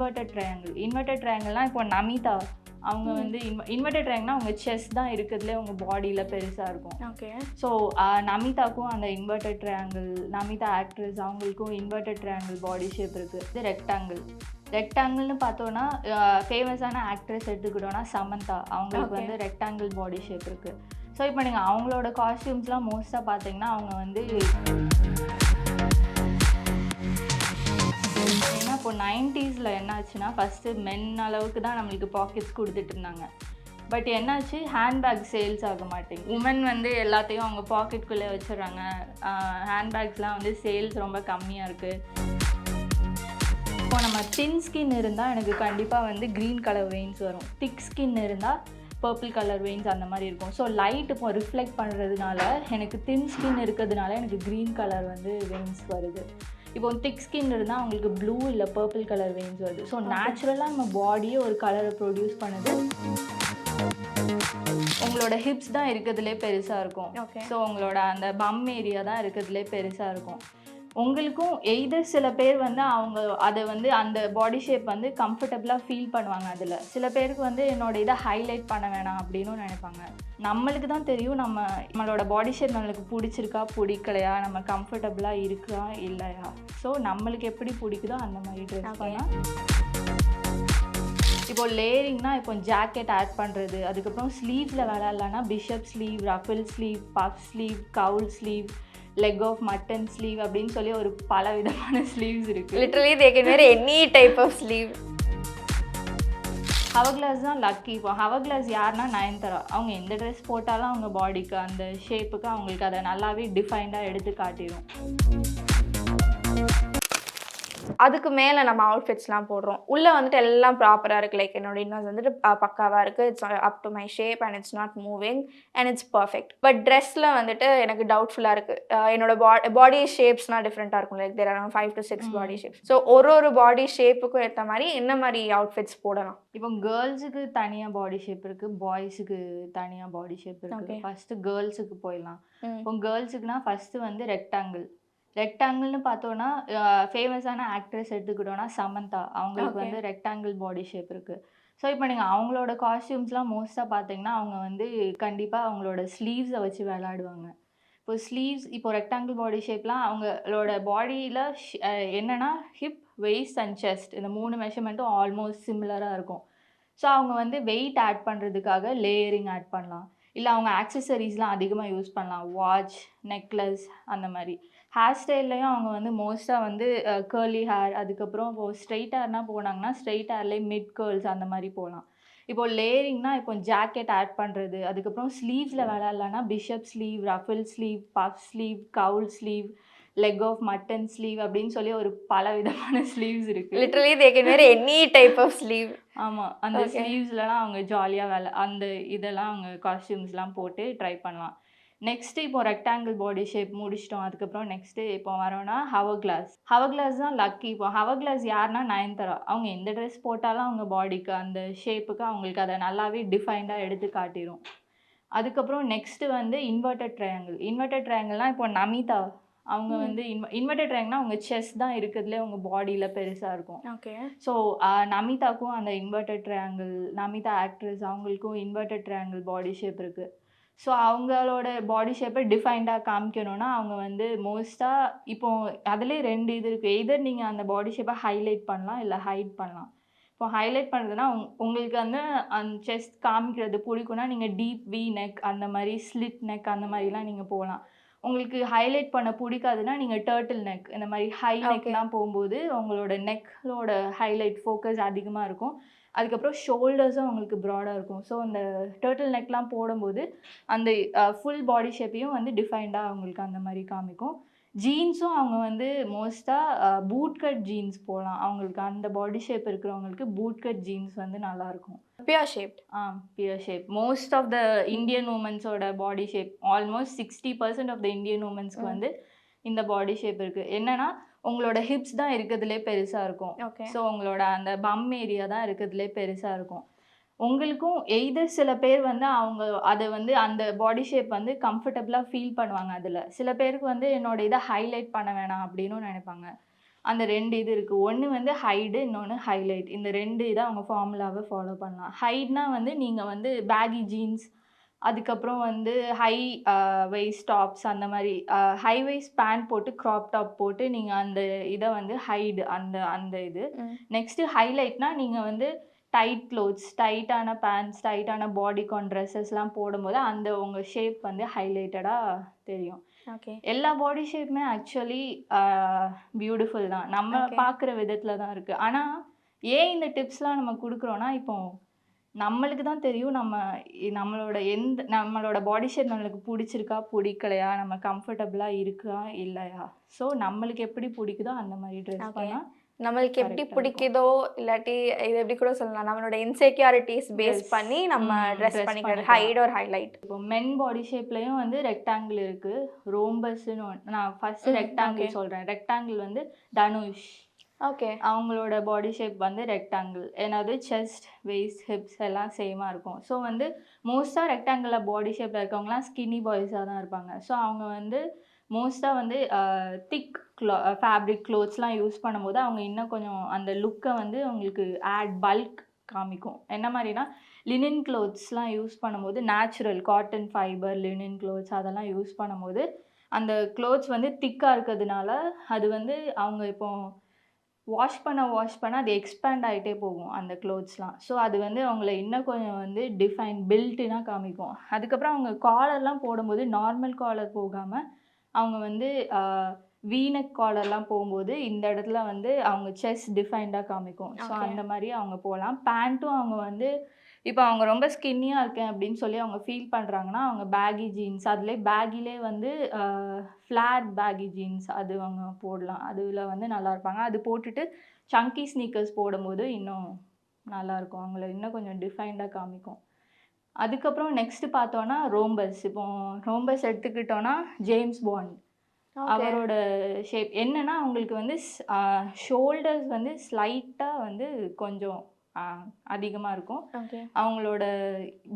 Inverted triangle inverted ட்ரையாங்கிள்னா இப்போ நமிதா. அவங்க வந்து இன்வெர்டட் ட்ரையாங்கிள்னா அவங்க செஸ்ட் தான் இருக்கிறதுலே அவங்க பாடியில் பெருசாக இருக்கும். ஓகே. ஸோ நமிதாக்கும் அந்த இன்வெர்டட் ட்ரையாங்கிள் நமிதா ஆக்ட்ரஸ் அவங்களுக்கும் இன்வெர்டட் ட்ரையாங்கிள் பாடி ஷேப் இருக்குது இது ரெக்டாங்கிள் ரெக்டாங்கிள்னு பார்த்தோன்னா ஃபேமஸான ஆக்ட்ரஸ் எடுத்துக்கிட்டோன்னா சமந்தா. அவங்களுக்கு. வந்து ரெக்டாங்கிள் பாடி ஷேப் இருக்குது ஸோ இப்போ நீங்கள் அவங்களோட காஸ்டியூம்ஸ்லாம் மோஸ்ட்டாக பார்த்தீங்கன்னா அவங்க வந்து ஏன்னா இப்போ நைன்டிஸில் என்னாச்சுன்னா ஃபஸ்ட்டு மென் அளவுக்கு தான் நம்மளுக்கு பாக்கெட்ஸ் கொடுத்துட்டு இருந்தாங்க. பட் என்னாச்சு? ஹேண்ட்பேக் சேல்ஸ் ஆக மாட்டேங்குது. உமன் வந்து எல்லாத்தையும் அவங்க பாக்கெட்குள்ளே வச்சிடுறாங்க. ஹேண்ட்பேக்ஸ்லாம் வந்து சேல்ஸ் ரொம்ப கம்மியாக இருக்குது இப்போ நம்ம தின் ஸ்கின் இருந்தால் எனக்கு கண்டிப்பாக வந்து க்ரீன் கலர் வெயின்ஸ் வரும். திக் ஸ்கின் இருந்தால் பர்பிள் கலர் வெயின்ஸ் அந்த மாதிரி இருக்கும். ஸோ லைட் இப்போ ரிஃப்ளெக்ட் பண்ணுறதுனால எனக்கு தின் ஸ்கின் இருக்கிறதுனால எனக்கு க்ரீன் கலர் வந்து வெயின்ஸ் வருது. இப்போ திக் ஸ்கின் இருந்தால் அவங்களுக்கு ப்ளூ இல்லை பர்பிள் கலர் வெயின்ஸ் வருது ஸோ நேச்சுரலாக நம்ம பாடியே ஒரு கலரை ப்ரொடியூஸ் பண்ணுது. உங்களோட ஹிப்ஸ் தான் இருக்கிறதுலே பெருசாக இருக்கும். ஸோ உங்களோட அந்த பம் ஏரியா தான் இருக்கிறதுலே பெருசாக இருக்கும். உங்களுக்கும் எய்தர் சில பேர் வந்து அவங்க அதை வந்து அந்த பாடி ஷேப் வந்து கம்ஃபர்டபுளாக ஃபீல் பண்ணுவாங்க அதில். சில பேருக்கு வந்து என்னோட இதை ஹைலைட் பண்ண வேணாம் அப்படின்னு நினைப்பாங்க. நம்மளுக்கு தான் தெரியும் நம்ம நம்மளோட பாடி ஷேப் நம்மளுக்கு பிடிச்சிருக்கா பிடிக்கலையா நம்ம கம்ஃபர்டபுளாக இருக்கா இல்லையா? ஸோ நம்மளுக்கு எப்படி பிடிக்குதோ அந்த மாதிரி ட்ரெஸ் Okay. பண்ணால் இப்போ லேயரிங்னா இப்போ ஜாக்கெட் ஆட் பண்ணுறது அதுக்கப்புறம் ஸ்லீவ்ஸில் விளையாடலான்னா bishop sleeve ruffle sleeve puff sleeve cowl sleeve leg of mutton sleeve அப்படின்னு சொல்லி ஒரு பல விதமான ஸ்லீவ்ஸ் இருக்குது literally they can wear any type of sleeve hourglass தான் லக்கி இப்போ ஹவர் கிளாஸ் யாருன்னா நயன்தரா? அவங்க எந்த ட்ரெஸ் போட்டாலும் அவங்க பாடிக்கு அந்த ஷேப்புக்கு அவங்களுக்கு அதை நல்லாவே டிஃபைன்டாக எடுத்து காட்டிடும் அதுக்கு மேலே நம்ம அவுட்ஃபிட்ஸ்லாம் போடுறோம். உள்ளே வந்துட்டு எல்லாம் ப்ராப்பராக இருக்குது லைக் என்னோட இன்னர்ஸ் வந்துட்டு பக்காவாக இருக்குது it's up to my shape and it's not moving and it's perfect but ட்ரெஸ்ஸில் வந்துட்டு எனக்கு டவுட்ஃபுல்லாக இருக்குது என்னோட பாடி ஷேப்ஸ்லாம் டிஃப்ரெண்ட்டாக இருக்கும். Like there are five to six. Body shapes so ஒரு ஒரு பாடி ஷேப்புக்கும் ஏற்ற மாதிரி என்ன மாதிரி அவுட்ஃபிட்ஸ் போடலாம்? இப்போ கேர்ள்ஸுக்கு தனியாக பாடி ஷேப் இருக்குது பாய்ஸுக்கு தனியாக பாடி ஷேப் இருக்குது. ஃபஸ்ட்டு கேர்ள்ஸுக்கு போயிடலாம். இப்போ கேர்ள்ஸுக்குனா ஃபஸ்ட்டு வந்து ரெக்டாங்கிள் ரெக்டாங்கிள்னு பார்த்தோன்னா ஃபேமஸான ஆக்ட்ரஸ் எடுத்துக்கிட்டோன்னா சமந்தா. அவங்களுக்கு. வந்து ரெக்டாங்கிள் பாடி ஷேப் இருக்குது ஸோ இப்போ நீங்கள் அவங்களோட காஸ்டியூம்ஸ்லாம் மோஸ்ட்டாக பார்த்தீங்கன்னா அவங்க வந்து கண்டிப்பாக அவங்களோட ஸ்லீவ்ஸை வச்சு விளையாடுவாங்க. இப்போ ஸ்லீவ்ஸ் இப்போ ரெக்டாங்கிள் பாடி ஷேப்லாம் அவங்களோட பாடியில் என்னென்னா ஹிப் வெயிஸ்ட் அண்ட் செஸ்ட் இந்த மூணு மெஷர்மெண்ட்டும் ஆல்மோஸ்ட் சிமிலராக இருக்கும். ஸோ அவங்க வந்து வெயிட் ஆட் பண்ணுறதுக்காக லேயரிங் ஆட் பண்ணலாம். இல்லை அவங்க ஆக்சசரிஸ்லாம் அதிகமாக யூஸ் பண்ணலாம். வாட்ச் நெக்லஸ் அந்த மாதிரி. ஹேர் ஸ்டைல்லையும் அவங்க வந்து மோஸ்ட்டாக வந்து கேர்லி ஹேர் அதுக்கப்புறம் இப்போ ஸ்ட்ரெயிட் ஹேர்னா போனாங்கன்னா ஸ்ட்ரெயிட் ஹேர்லேயே மிட் கேர்ள்ஸ் அந்த மாதிரி போகலாம் இப்போ லேயரிங்னா இப்போ ஜாக்கெட் ஆட் பண்ணுறது அதுக்கப்புறம் ஸ்லீவ்ஸில் விளையாடலான்னா bishop sleeve ruffle sleeve puff sleeve cowl sleeve leg of mutton sleeve அப்படின்னு சொல்லி ஒரு பல விதமான ஸ்லீவ்ஸ் இருக்குது literally they can wear any type of sleeve ஆமாம் அந்த. ஸ்லீவ்ஸ்லலாம் அவங்க ஜாலியாக வேலை அந்த இதெல்லாம் அவங்க காஸ்டியூம்ஸ்லாம் போட்டு ட்ரை பண்ணலாம். நெக்ஸ்ட்டு இப்போ ரெக்டாங்கிள் பாடி ஷேப் முடிச்சிட்டோம். அதுக்கப்புறம் நெக்ஸ்ட்டு இப்போ வரோன்னா ஹவர் கிளாஸ் ஹவர் கிளாஸ் தான் லக்கி இப்போ ஹவர் கிளாஸ் யாருன்னா நயன்தரா அவங்க எந்த ட்ரெஸ் போட்டாலும் அவங்க பாடிக்கு அந்த ஷேப்புக்கு அவங்களுக்கு அதை நல்லாவே டிஃபைன்டாக எடுத்து காட்டிடும் அதுக்கப்புறம் நெக்ஸ்ட்டு வந்து இன்வெர்டட் ட்ரையாங்கிள் இன்வெர்டட் ட்ரையாங்கிள்னால் இப்போ நமிதா. அவங்க. வந்து இன்வ இன்வெர்டட் ட்ரையாங்கிள்னா அவங்க செஸ்ட் தான் இருக்கிறதுலே அவங்க பாடியில் பெருசாக இருக்கும். ஓகே. ஸோ நமிதாக்கும் அந்த இன்வெர்டட் ட்ரையாங்கிள் நமிதா ஆக்ட்ரஸ் அவங்களுக்கும் இன்வெர்டட் ட்ரையாங்கிள் பாடி ஷேப் இருக்குது ஸோ அவங்களோட பாடி ஷேப்பை டிஃபைன்டாக காமிக்கணும்னா அவங்க வந்து மோஸ்ட்டாக இப்போ அதுலேயே ரெண்டு இது இருக்குது எதர் நீங்கள் அந்த பாடி ஷேப்பை ஹைலைட் பண்ணலாம் இல்லை ஹைட் பண்ணலாம். இப்போ ஹைலைட் பண்ணுறதுனா உங் உங்களுக்கு வந்து அந்த செஸ்ட் காமிக்கிறது பிடிக்கும்னா நீங்கள் டீப் வி நெக் அந்த மாதிரி ஸ்லிட் நெக் அந்த மாதிரிலாம் நீங்கள் போகலாம். உங்களுக்கு ஹைலைட் பண்ண பிடிக்காதுன்னா நீங்கள் டேர்ட்டில் நெக் இந்த மாதிரி ஹை. நெக்லாம் போகும்போது உங்களோட நெக்கோட ஹைலைட் ஃபோக்கஸ் அதிகமாக இருக்கும். அதுக்கப்புறம் ஷோல்டர்ஸும் உங்களுக்கு ப்ராடாக இருக்கும். ஸோ அந்த டேர்ட்டில் நெக்லாம் போடும்போது அந்த ஃபுல் பாடி ஷேப்பையும் வந்து டிஃபைன்டாக அவங்களுக்கு அந்த மாதிரி காமிக்கும். ஜீன்ஸும் அவங்க வந்து மோஸ்ட்டாக பூட் கட் ஜீன்ஸ் போகலாம் அவங்களுக்கு அந்த பாடி ஷேப் இருக்கிறவங்களுக்கு பூட் கட் ஜீன்ஸ் வந்து நல்லாயிருக்கும். Pear shaped a pear shape most of the Indian உமன்ஸோட body shape almost sixty percent of the Indian உமன்ஸ்க்கு. வந்து இந்த பாடி ஷேப் இருக்குது என்னன்னா உங்களோட ஹிப்ஸ் தான் இருக்கிறதுலே பெருசாக இருக்கும். ஓகே ஸோ உங்களோட அந்த பம் ஏரியா தான் இருக்கிறதுலே பெருசாக இருக்கும். உங்களுக்கும் எய்தர் சில பேர் வந்து அவங்க அதை வந்து அந்த பாடி ஷேப் வந்து கம்ஃபர்டபுளாக ஃபீல் பண்ணுவாங்க அதில். சில பேருக்கு வந்து என்னோட இதை ஹைலைட் பண்ண வேணாம் அப்படின்னு நினைப்பாங்க. அந்த ரெண்டு இது இருக்குது ஒன்று வந்து ஹைடு இன்னொன்று ஹைலைட் இந்த ரெண்டு இதை அவங்க ஃபார்முலாவை ஃபாலோ பண்ணலாம். ஹைட்னா வந்து நீங்கள் வந்து பேகி ஜீன்ஸ் அதுக்கப்புறம் வந்து ஹை வெய்ஸ் டாப்ஸ் அந்த மாதிரி ஹை வெய்ஸ் பேண்ட் போட்டு க்ராப் டாப் போட்டு நீங்கள் அந்த இதை வந்து ஹைடு அந்த அந்த இது. நெக்ஸ்ட்டு ஹைலைட்னா நீங்கள் வந்து டைட் க்ளோத்ஸ் டைட்டான பேண்ட்ஸ் டைட்டான பாடிகான் ட்ரெஸ்ஸஸ்லாம் போடும்போது அந்த உங்கள் ஷேப் வந்து ஹைலைட்டடாக தெரியும். ஓகே. எல்லா பாடி ஷேப்புமே ஆக்சுவலி பியூட்டிஃபுல் தான். நம்ம. பார்க்குற விதத்தில் தான் இருக்குது ஆனால் ஏன் இந்த டிப்ஸ்லாம் நம்ம கொடுக்குறோன்னா இப்போ நம்மளுக்கு தான் தெரியும் நம்ம நம்மளோட எந்த நம்மளோட பாடி ஷேப் நம்மளுக்கு பிடிச்சிருக்கா பிடிக்கலையா நம்ம கம்ஃபர்டபுளாக இருக்கா இல்லையா ஸோ நம்மளுக்கு எப்படி பிடிக்குதோ அந்த மாதிரி ட்ரெஸ். பண்ணால் நம்மளுக்கு எப்படி பிடிக்குதோ இல்லாட்டி இது எப்படி கூட சொல்லலாம் நம்மளோட இன்செக்யூரிட்டிஸ் பேஸ். பண்ணி நம்ம ட்ரெஸ் பண்ணிக்கிறது. ஹைட் ஒரு ஹைலைட் இப்போ மென் பாடி ஷேப்லேயும் வந்து ரெக்டாங்கிள் இருக்குது ரோம்பஸ்ன்னு நான் ஃபர்ஸ்ட் ரெக்டாங்கிள். சொல்கிறேன் ரெக்டாங்கிள் வந்து தனுஷ் ஓகே அவங்களோட பாடி ஷேப் வந்து ரெக்டாங்கிள் ஏன்னாவது செஸ்ட் வெயிஸ்ட் ஹிப்ஸ் எல்லாம் சேமாக இருக்கும். ஸோ வந்து மோஸ்ட்டாக ரெக்டாங்கிளில் பாடி ஷேப்பில் இருக்கவங்களாம் ஸ்கின்னி பாய்ஸாக தான் இருப்பாங்க. ஸோ அவங்க வந்து மோஸ்ட்டாக வந்து திக் க்ளோ ஃபேப்ரிக் க்ளோத்ஸ்லாம் யூஸ் பண்ணும்போது அவங்க இன்னும் கொஞ்சம் அந்த லுக்கை வந்து அவங்களுக்கு ஆட் பல்க் காமிக்கும். என்ன மாதிரினா லினின் க்ளோத்ஸ்லாம் யூஸ் பண்ணும்போது natural cotton fibre linen clothes அதெல்லாம் யூஸ் பண்ணும்போது அந்த க்ளோத்ஸ் வந்து திக்காக இருக்கிறதுனால அது வந்து அவங்க இப்போது வாஷ் பண்ண வாஷ் பண்ண அது எக்ஸ்பேண்ட் ஆகிட்டே போகும் அந்த க்ளோத்ஸ்லாம் ஸோ அது வந்து அவங்கள இன்னும் கொஞ்சம் வந்து டிஃபைன் பில்ட்டுனா காமிக்கும். அதுக்கப்புறம் அவங்க காலர்லாம் போடும்போது நார்மல் காலர் போகாமல் அவங்க வந்து வீனக் காலர்லாம் போகும்போது இந்த இடத்துல வந்து அவங்க செஸ்ட் டிஃபைன்டாக காமிக்கும். ஸோ. அந்த மாதிரி அவங்க போகலாம். பேண்ட்டும் அவங்க வந்து இப்போ அவங்க ரொம்ப ஸ்கின்னியாக இருக்கேன் அப்படின்னு சொல்லி அவங்க ஃபீல் பண்ணுறாங்கன்னா அவங்க பேகி ஜீன்ஸ் அதுலேயே பேகிலே வந்து ஃப்ளார் பேகி ஜீன்ஸ் அது அவங்க போடலாம். அதில் வந்து நல்லா இருப்பாங்க. அது போட்டுட்டு சங்கி ஸ்னீக்கர்ஸ் போடும்போது இன்னும் நல்லா இருக்கும். அவங்கள இன்னும் கொஞ்சம் டிஃபைன்டாக காமிக்கும். அதுக்கப்புறம் நெக்ஸ்ட் பார்த்தோன்னா ரோம்பஸ் இப்போ ரோம்பஸ் எடுத்துக்கிட்டோன்னா ஜேம்ஸ் பாண்ட் அவரோட ஷேப் என்னன்னா அவங்களுக்கு வந்து ஷோல்டர்ஸ் வந்து ஸ்லைட்டாக வந்து கொஞ்சம் அதிகமாக இருக்கும். அவங்களோட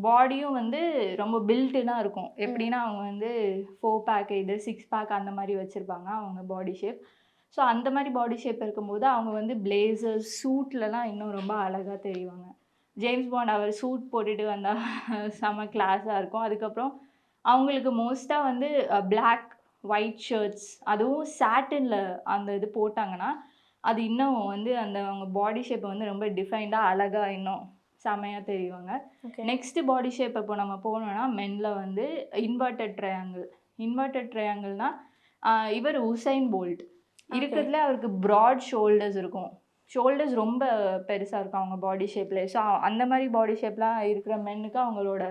பாடியும் வந்து ரொம்ப பில்ட்டுனா இருக்கும். எப்படின்னா அவங்க வந்து ஃபோர் பேக் இது சிக்ஸ் பேக் அந்த மாதிரி வச்சுருப்பாங்க அவங்க பாடி ஷேப் ஸோ அந்த மாதிரி பாடி ஷேப் இருக்கும்போது அவங்க வந்து பிளேசர் சூட்லலாம் இன்னும் ரொம்ப அழகாக தெரிவாங்க. ஜேம்ஸ் பாண்ட் அவர் சூட் போட்டுட்டு வந்தால் செம கிளாஸாக இருக்கும். அதுக்கப்புறம் அவங்களுக்கு மோஸ்ட்டாக வந்து பிளாக் ஒயிட் ஷர்ட்ஸ் அதுவும் சாட்டினில் அந்த இது போட்டாங்கன்னா அது இன்னும் வந்து அந்த அவங்க பாடி ஷேப்பை வந்து ரொம்ப டிஃபைன்டாக அழகாக இன்னும் செமையாக தெரிவாங்க. ஓகே நெக்ஸ்ட் பாடி ஷேப் இப்போ நம்ம போனோம்னா மென்ல வந்து இன்வெர்டட் ட்ரையாங்கிள் இன்வெர்டட் ட்ரையாங்கிள்னா இவர் உசைன் போல்ட் இருக்கிறதுல அவருக்கு ப்ராட் ஷோல்டர்ஸ் இருக்கும். ஷோல்டர்ஸ் ரொம்ப பெருசாக இருக்கும் அவங்க பாடி ஷேப்பில் ஸோ அந்த மாதிரி பாடி ஷேப்லாம் இருக்கிற மென்னுக்கு அவங்களோட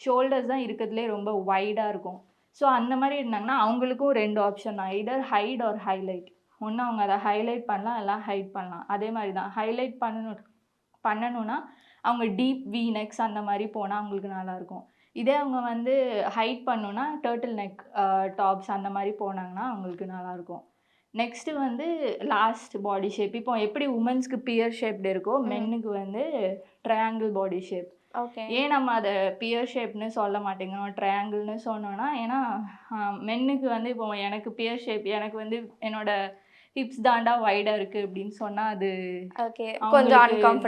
ஷோல்டர்ஸ் தான் இருக்கிறதுலே ரொம்ப வைடாக இருக்கும். ஸோ அந்த மாதிரி இருந்தாங்கன்னா அவங்களுக்கும் ரெண்டு ஆப்ஷன் தான். இதர் ஹைட் ஆர் ஹைலைட் ஒன்று அவங்க அதை ஹைலைட் பண்ணலாம் இல்லை ஹைட் பண்ணலாம். அதே மாதிரி தான் ஹைலைட் பண்ணணும் பண்ணணும்னா அவங்க டீப் வி நெக்ஸ் அந்த மாதிரி போனால் அவங்களுக்கு நல்லாயிருக்கும் இதே அவங்க வந்து ஹைட் பண்ணணும்னா டேர்ட்டில் நெக் டாப்ஸ் அந்த மாதிரி போனாங்கன்னா அவங்களுக்கு நல்லாயிருக்கும் நெக்ஸ்ட்டு வந்து லாஸ்ட் பாடி ஷேப் இப்போ எப்படி உமன்ஸ்க்கு பியர் ஷேப்டு இருக்கோ. மென்னுக்கு வந்து ட்ரையாங்கிள் பாடி ஷேப் ஓகே. ஏன் நம்ம அதை பியர் ஷேப்னு சொல்ல மாட்டேங்கிறோம் ட்ரையாங்கிள்னு சொன்னோன்னா ஏன்னா மென்னுக்கு வந்து இப்போ எனக்கு பியர் ஷேப் எனக்கு வந்து என்னோட ஹிப்ஸ் தாண்டா வைடாக இருக்குது அப்படின்னு சொன்னால் அது ஓகே கொஞ்சம்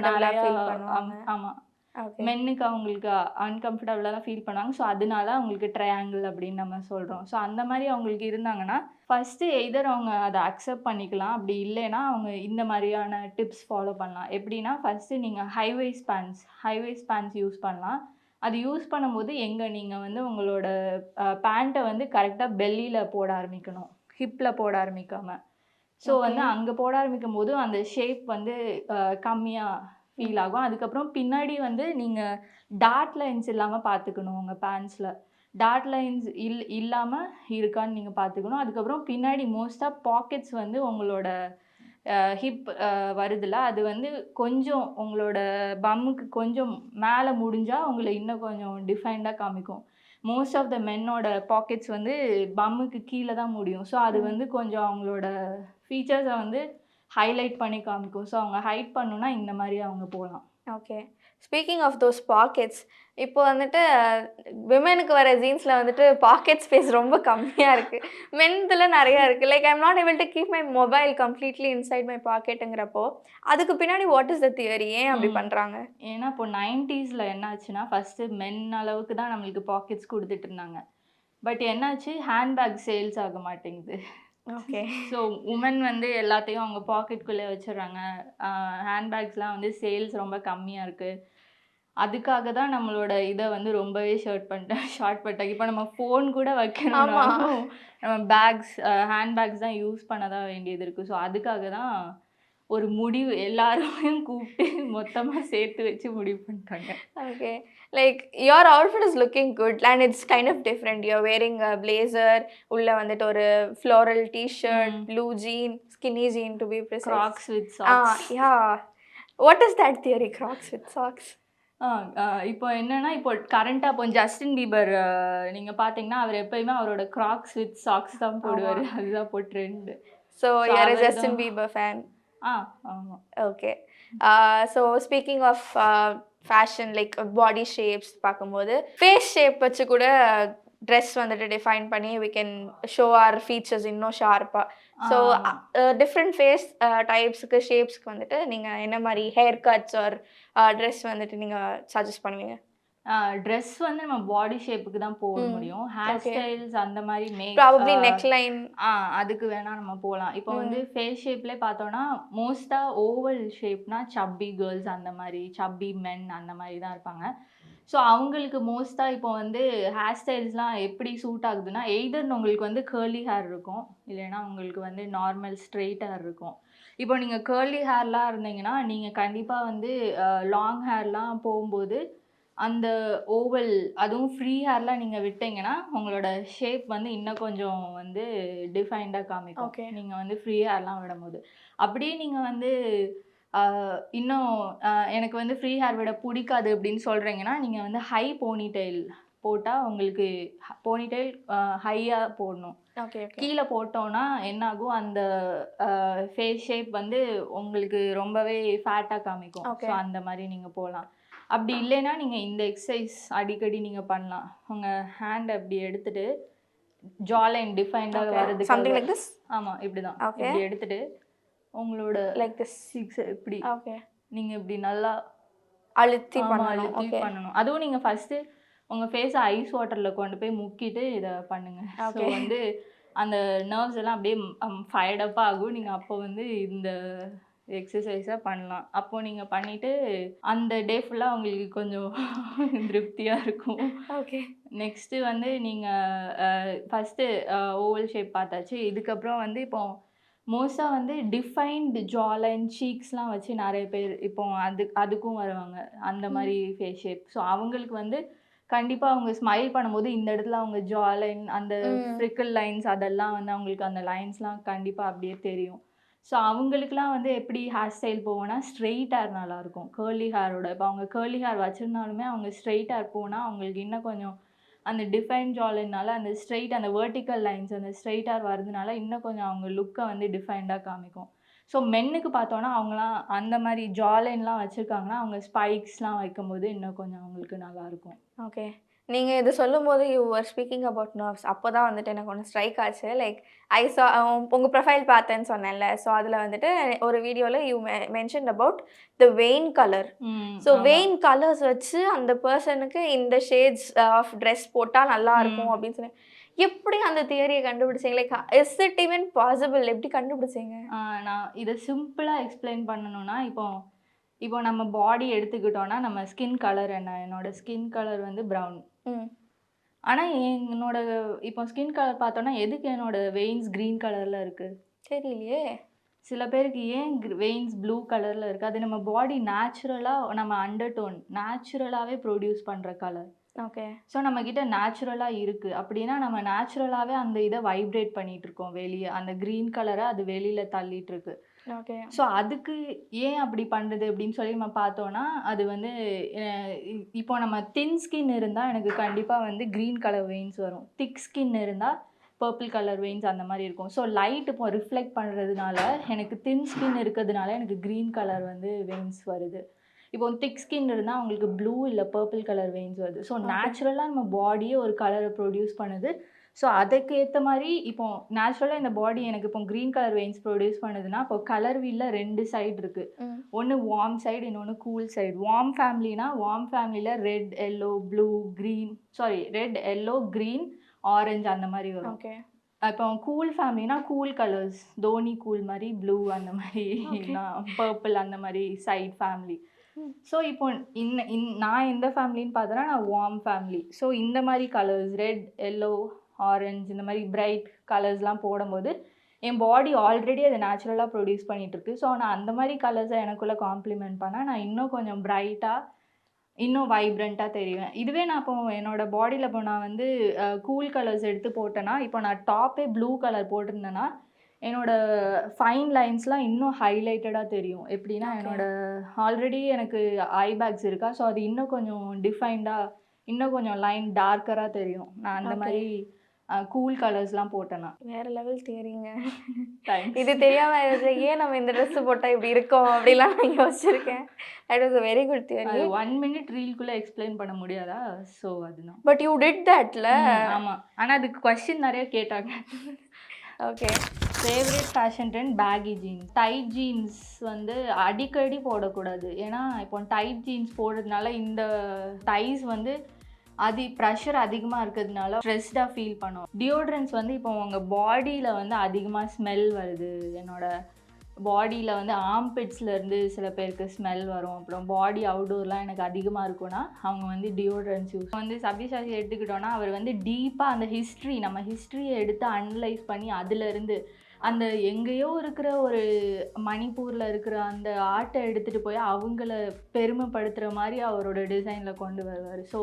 நிறையா, ஃபீல் ஆம், பண்ணுவாங்க ஓகே மென்னுக்கு அவங்களுக்கு அன்கம்ஃபர்டபுளாக தான் ஃபீல் பண்ணுவாங்க. ஸோ அதனால அவங்களுக்கு ட்ரையாங்கிள் அப்படின்னு நம்ம சொல்கிறோம் ஸோ அந்த மாதிரி அவங்களுக்கு இருந்தாங்கன்னா ஃபஸ்ட்டு எய்தர் அவங்க அதை அக்செப்ட் பண்ணிக்கலாம். அப்படி இல்லைன்னா அவங்க இந்த மாதிரியான டிப்ஸ் ஃபாலோ பண்ணலாம். எப்படின்னா ஃபஸ்ட்டு நீங்கள் high waist pants high waist pants use பண்ணலாம். அது யூஸ் பண்ணும்போது எங்கே நீங்கள் வந்து உங்களோட பேண்ட்டை வந்து கரெக்டாக பெல்லியில் போட ஆரம்பிக்கணும். ஹிப்பில் போட ஆரம்பிக்காமல் ஸோ. வந்து அங்கே போட ஆரம்பிக்கும் போது அந்த ஷேப் வந்து கம்மியாக ஃபீல் ஆகும். அதுக்கப்புறம் பின்னாடி வந்து நீங்கள் டாட் லைன்ஸ் இல்லாமல் பார்த்துக்கணும் உங்கள் பேண்ட்ஸில் டாட் லைன்ஸ் இல் இல்லாமல் இருக்கான்னு நீங்கள் பார்த்துக்கணும் அதுக்கப்புறம் பின்னாடி மோஸ்ட்டாக பாக்கெட்ஸ் வந்து உங்களோட ஹிப் வருதுல்ல? அது வந்து கொஞ்சம் உங்களோட பம்முக்கு கொஞ்சம் மேலே முடிஞ்சால் உங்களை இன்னும் கொஞ்சம் டிஃபைன்டாக காமிக்கும். மோஸ்ட் ஆஃப் த மென்னோட பாக்கெட்ஸ் வந்து பம்முக்கு கீழே தான் முடியும். ஸோ அது. வந்து கொஞ்சம் அவங்களோட ஃபீச்சர்ஸை வந்து ஹைலைட் பண்ணி காமிக்கும். ஸோ அவங்க ஹைட் பண்ணுனா இந்த மாதிரி அவங்க போகலாம். Okay speaking of those pockets இப்போ வந்துட்டு விமனுக்கு வர ஜீன்ஸில் வந்துட்டு பாக்கெட் ஸ்பேஸ் ரொம்ப கம்மியாக இருக்குது மென்த்தில் நிறையா இருக்குது like I'm not able to keep my mobile completely inside my பாக்கெட்டுங்கிறப்போ அதுக்கு பின்னாடி வாட் இஸ் த தியரி ஏன் அப்படி. பண்ணுறாங்க ஏன்னா இப்போ நைன்டிஸில் என்னாச்சுன்னா ஃபஸ்ட்டு மென் அளவுக்கு தான் நம்மளுக்கு பாக்கெட்ஸ் கொடுத்துட்டு இருந்தாங்க. பட் என்னாச்சு? ஹேண்ட்பேக் சேல்ஸ் ஆக மாட்டேங்குது. ஓகே ஸோ உமன் வந்து எல்லாத்தையும் அவங்க பாக்கெட்குள்ளே வச்சிடுறாங்க. ஹேண்ட்பேக்ஸ்லாம் வந்து சேல்ஸ் ரொம்ப கம்மியாக இருக்குது அதுக்காக தான் நம்மளோட இதை வந்து ரொம்பவே ஷர்ட் பண்ணிட்டேன். ஷார்ட் பண்ணிட்டேன். இப்போ நம்ம ஃபோன் கூட வைக்கணும்னா நம்ம பேக்ஸ் ஹேண்ட்பேக்ஸ் தான் யூஸ் பண்ண தான் வேண்டியது இருக்குது ஸோ அதுக்காக தான் ஒரு முடிவு எல்லாருமே கூப்பிட்டு மொத்தமாக சேர்த்து வச்சு முடிவு பண்ணிட்டாங்க. Okay like your outfit is looking good and it's kind of different you're wearing a blazer உள்ள வந்துட்டு ஒரு floral T-shirt. Blue jean skinny jean to be precise crocs with a socks yeah what is that theory crocs with socks இப்போ என்னன்னா இப்போ கரண்டா இப்போ Justin Bieber நீங்க பாத்தீங்கன்னா அவர் எப்பயுமே அவரோட கிராக்ஸ் வித் சாக்ஸ் தான் போடுவாரு. அதுதான் இப்போ ட்ரெண்ட் ஸோ அவர்தான். ஜஸ்டின் பீபர் ஃபேன் ஆ ஆமா. Okay so speaking of fashion like body shapes பார்க்கும்போது ஃபேஸ் ஷேப் வச்சு கூட ட்ரெஸ் வந்துட்டு டிஃபைன் பண்ணி we can show our features இன்னும் ஷார்ப்பாக ஸோ. டிஃப்ரெண்ட் ஃபேஸ் டைப்ஸுக்கு ஷேப்ஸ்க்கு வந்துட்டு நீங்கள் என்ன மாதிரி ஹேர் கட்ஸ் ஆர் ட்ரெஸ் வந்துட்டு நீங்கள் சஜஸ்ட் பண்ணுவீங்க ட்ரெஸ் வந்து நம்ம பாடி ஷேப்புக்கு தான் ம். முடியும் ஹேர். ஸ்டைல்ஸ் அந்த மாதிரி ப்ராபப்ளி நெக்லைன் ஆ அதுக்கு வேணா நம்ம போகலாம் இப்போ வந்து ஃபேஸ் ஷேப்லேயே பார்த்தோம்னா மோஸ்ட்டாக ஓவல் ஷேப்னா சப்பி கேர்ள்ஸ் அந்த மாதிரி சப்பி மென் அந்த மாதிரி தான் இருப்பாங்க ஸோ அவங்களுக்கு மோஸ்ட்டாக இப்போ வந்து ஹேர் ஸ்டைல்ஸ்லாம் எப்படி சூட் ஆகுதுன்னா எய்தர் உங்களுக்கு வந்து கேர்லி ஹேர் இருக்கும் இல்லைன்னா உங்களுக்கு வந்து நார்மல் ஸ்ட்ரெயிட் ஹேர் இருக்கும். இப்போ நீங்கள் கேர்லி ஹேர்லாம் இருந்தீங்கன்னா நீங்கள் கண்டிப்பாக வந்து லாங் ஹேர்லாம் போகும்போது அந்த ஓவல் அதுவும் ஃப்ரீ ஹேர்லாம் நீங்கள் விட்டீங்கன்னா உங்களோட ஷேப் வந்து இன்னும் கொஞ்சம் வந்து டிஃபைன்டாக காமிக்கும். Okay. நீங்கள் வந்து ஃப்ரீ ஹேர்லாம் விடும்போது. அப்படியே நீங்கள் வந்து இன்னும் எனக்கு வந்து ஃப்ரீ ஹேர் விட பிடிக்காது அப்படின்னு சொல்கிறீங்கன்னா நீங்கள் வந்து ஹை போனிடெயில் போட்டால் உங்களுக்கு போனிடெயில் ஹையாக போடணும். கீழே போட்டோன்னா என்னாகும்? அந்த ஃபேஸ் ஷேப் வந்து உங்களுக்கு ரொம்பவே ஃபேட்டாக காமிக்கும். ஸோ அந்த மாதிரி நீங்கள் போகலாம் அப்படி இல்லைன்னா நீங்கள் இந்த எக்ஸசைஸ் அடிக்கடி நீங்கள் பண்ணலாம். உங்கள் ஹேண்ட் அப்படி எடுத்துட்டு ஜாலைன் சம்திங் லைக் திஸ் ஆமாம் இப்படி தான். இப்படி எடுத்துட்டு உங்களோட லைக் திஸ் சிக்ஸ் இப்படி. ஓகே நீங்கள் இப்படி நல்லா அழுத்தி பண்ணணும். அழுத்தி பண்ணணும். அதுவும் நீங்கள் ஃபஸ்ட்டு உங்கள் ஃபேஸை ஐஸ் வாட்டரில் கொண்டு போய் முக்கிட்டு இதை பண்ணுங்க. ஸோ. வந்து அந்த நர்வ்ஸ் எல்லாம் அப்படியே ஃபயர்டப் ஆகும். நீங்கள் அப்போ வந்து இந்த எக்ஸசைஸாக பண்ணலாம். அப்போ நீங்கள் பண்ணிவிட்டு அந்த டே ஃபுல்லாக உங்களுக்கு கொஞ்சம் திருப்தியாக இருக்கும். ஓகே நெக்ஸ்ட்டு வந்து நீங்கள் ஃபஸ்ட்டு ஓவல் ஷேப் பார்த்தாச்சு. இதுக்கப்புறம் வந்து இப்போ மோஸ்ட்டாக வந்து டிஃபைன்டு ஜாலைன் சீக்ஸ்லாம் வச்சு நிறைய பேர் இப்போ அது அதுக்கும் வருவாங்க. அந்த மாதிரி ஃபேஸ் ஷேப் ஸோ அவங்களுக்கு வந்து கண்டிப்பாக அவங்க ஸ்மைல் பண்ணும்போது இந்த இடத்துல அவங்க ஜாலைன் அந்த ம். ஃப்ரிக்கிள் லைன்ஸ் அதெல்லாம் வந்து அவங்களுக்கு அந்த லைன்ஸ்லாம் கண்டிப்பாக அப்படியே தெரியும். ஸோ அவங்களுக்குலாம் வந்து எப்படி ஹேர் ஸ்டைல் போவோம்னா ஸ்ட்ரெயிட் ஹேர் நல்லாயிருக்கும். கேர்லி ஹேரோட இப்போ அவங்க கேர்லி ஹேர் வச்சுருந்தாலுமே அவங்க ஸ்ட்ரெயிட் ஹேர் போனால் அவங்களுக்கு இன்னும் கொஞ்சம் அந்த டிஃபைன் ஜாலினால அந்த ஸ்ட்ரெயிட் அந்த வெர்டிக்கல் லைன்ஸ் அந்த ஸ்ட்ரெயிட்டாக வரதுனால இன்னும் கொஞ்சம் அவங்க லுக்கை வந்து டிஃபைன்டாக காமிக்கும். ஸோ மென்னுக்கு பார்த்தோன்னா அவங்களாம் அந்த மாதிரி ஜாலைன்லாம் வச்சுருக்காங்கன்னா அவங்க ஸ்பைக்ஸ்லாம் வைக்கும்போது இன்னும் கொஞ்சம் அவங்களுக்கு நல்லாயிருக்கும் ஓகே நீங்கள் இது சொல்லும்போது you are speaking about nerves அப்போ தான் வந்துட்டு எனக்கு ஒன்று ஸ்ட்ரைக் ஆச்சு. லைக் ஐ சா உங்கள் ப்ரொஃபைல் பார்த்தேன்னு சொன்னேன்ல. ஸோ அதில் வந்துட்டு ஒரு வீடியோவில் you mention about the vein colour so vein colours வச்சு அந்த பர்சனுக்கு இந்த ஷேட்ஸ் ஆஃப் ட்ரெஸ் போட்டால் நல்லா இருக்கும். அப்படின்னு சொல்லி. எப்படி அந்த தியரியை கண்டுபிடிச்சீங்க? Like is it even possible எப்படி கண்டுபிடிச்சீங்க? நான் இதை சிம்பிளாக எக்ஸ்பிளைன் பண்ணணும்னா இப்போ இப்போ நம்ம பாடி எடுத்துக்கிட்டோம்னா நம்ம ஸ்கின் கலர் என்ன? என்னோட ஸ்கின் கலர் வந்து ப்ரௌன் ஆனால் என்னோட இப்போ ஸ்கின் கலர் பார்த்தோன்னா எதுக்கு என்னோட வெயின்ஸ் க்ரீன் கலரில் இருக்குது தெரியலையே. சில பேருக்கு ஏன் வெயின்ஸ் ப்ளூ கலரில் இருக்குது அது நம்ம பாடி நேச்சுரலாக நம்ம அண்டர் டோன் நேச்சுரலாகவே ப்ரொடியூஸ் பண்ணுற கலர் ஓகே. ஸோ நம்மக்கிட்ட நேச்சுரலாக இருக்குது அப்படின்னா நம்ம நேச்சுரலாகவே அந்த இதை வைப்ரேட் பண்ணிட்டு இருக்கோம் வெளியே. அந்த க்ரீன் கலரை அது வெளியில் ஓகே ஸோ அதுக்கு ஏன் அப்படி பண்ணுறது அப்படின்னு சொல்லி நம்ம பார்த்தோன்னா அது வந்து இப்போ நம்ம தின் ஸ்கின் இருந்தால் எனக்கு கண்டிப்பாக வந்து க்ரீன் கலர் வெயின்ஸ் வரும். திக் ஸ்கின் இருந்தால் பர்பிள் கலர் வெயின்ஸ் அந்த மாதிரி இருக்கும். ஸோ லைட் இப்போ ரிஃப்ளெக்ட் பண்ணுறதுனால எனக்கு தின் ஸ்கின் இருக்கிறதுனால எனக்கு க்ரீன் கலர் வந்து வெயின்ஸ் வருது. இப்போ திக் ஸ்கின் இருந்தால் அவங்களுக்கு ப்ளூ இல்லை பர்பிள் கலர் வெயின்ஸ் வருது. ஸோ. நேச்சுரலாக நம்ம பாடியே ஒரு கலரை ப்ரொடியூஸ் பண்ணுது. ஸோ அதுக்கு ஏற்ற மாதிரி இப்போ நேச்சுரலாக இந்த பாடி எனக்கு இப்போ க்ரீன் கலர் வெயின்ஸ் ப்ரொடியூஸ் பண்ணுதுன்னா இப்போ கலர் வீலில் ரெண்டு சைடு இருக்குது. ஒன்று வார்ம் சைடு இன்னொன்று கூல் சைடு வார்ம் ஃபேமிலினா வார்ம் ஃபேமிலியில் red yellow blue green sorry red yellow green orange அந்த மாதிரி வரும். ஓகே. இப்போ கூல் ஃபேமிலினா கூல் கலர்ஸ் தோனி கூல் மாதிரி ப்ளூ அந்த மாதிரி. பர்பிள் அந்த மாதிரி சைட் ஃபேமிலி. ஸோ இப்போ இந்த இன் நான் எந்த ஃபேமிலின்னு பார்த்தோன்னா நான் வார்ம் ஃபேமிலி ஸோ இந்த மாதிரி கலர்ஸ் ரெட் எல்லோ ஆரஞ்சு இந்த மாதிரி பிரைட் கலர்ஸ்லாம் போடும்போது என் பாடி ஆல்ரெடி அதை நேச்சுரலாக ப்ரொடியூஸ் பண்ணிட்டு இருக்கு ஸோ நான் அந்த மாதிரி கலர்ஸை எனக்குள்ளே காம்ப்ளிமெண்ட் பண்ணால் நான் இன்னும் கொஞ்சம் பிரைட்டாக இன்னும் வைப்ரண்ட்டாக தெரிவேன் இதுவே நான் இப்போ என்னோட பாடியில் இப்போ நான் வந்து கூல் கலர்ஸ் எடுத்து போட்டேன்னா இப்போ நான் டாப்பே ப்ளூ கலர் போட்டிருந்தேன்னா என்னோட ஃபைன் லைன்ஸ்லாம் இன்னும் ஹைலைட்டடாக தெரியும் எப்படின்னா Okay. என்னோட ஆல்ரெடி எனக்கு ஐ பேக்ஸ் இருக்கா ஸோ அது இன்னும் கொஞ்சம் டிஃபைன்டாக இன்னும் கொஞ்சம் லைன் டார்க்கராக தெரியும் நான் அந்த. மாதிரி கூல் கலர்ஸ்லாம் போட்டேன்னா வேற லெவல் Thanks. இது தெரியாம ஏன் நம்ம இந்த ட்ரெஸ் போட்டா இப்படி இருக்கோம் அப்படிலாம் நான் யோசிச்சிருக்கேன். That was very good theory one minute ரீல்குள்ளே explain பண்ண முடியாதா? ஸோ அதுதான். பட் யூ டிட் தட்ல ம், ஆமா. ஆனா அதுக்கு கொஸ்டின் நிறைய கேட்டாங்க. Okay favourite fashion trend baggy jeans tight jeans வந்து அடிக்கடி போடக்கூடாது. ஏன்னா இப்போ டைட் ஜீன்ஸ் போடுறதுனால இந்த டைஸ் வந்து அது ப்ரெஷர் அதிகமாக இருக்கிறதுனால ஸ்ட்ரெஸ்டாக ஃபீல் பண்ணும் டியோட்ரன்ஸ் வந்து இப்போ உங்கள் பாடியில் வந்து அதிகமாக ஸ்மெல் வருது. என்னோட பாடியில் வந்து ஆம்பிட்ஸ்லேருந்து சில பேருக்கு ஸ்மெல் வரும். அப்புறம் பாடி அவுடோர்லாம் எனக்கு அதிகமாக இருக்கும்னா அவங்க வந்து டியோட்ரன்ஸ் யூஸ் வந்து சபிஷாசி எடுத்துக்கிட்டோன்னா அவர் வந்து டீப்பாக அந்த ஹிஸ்ட்ரி நம்ம ஹிஸ்ட்ரியை எடுத்து அனலைஸ் பண்ணி அதுலேருந்து அந்த எங்கேயோ இருக்கிற ஒரு மணிப்பூரில் இருக்கிற அந்த ஆர்ட்டை எடுத்துகிட்டு போய் அவங்கள பெருமைப்படுத்துகிற மாதிரி அவரோட டிசைனில் கொண்டு வருவார். ஸோ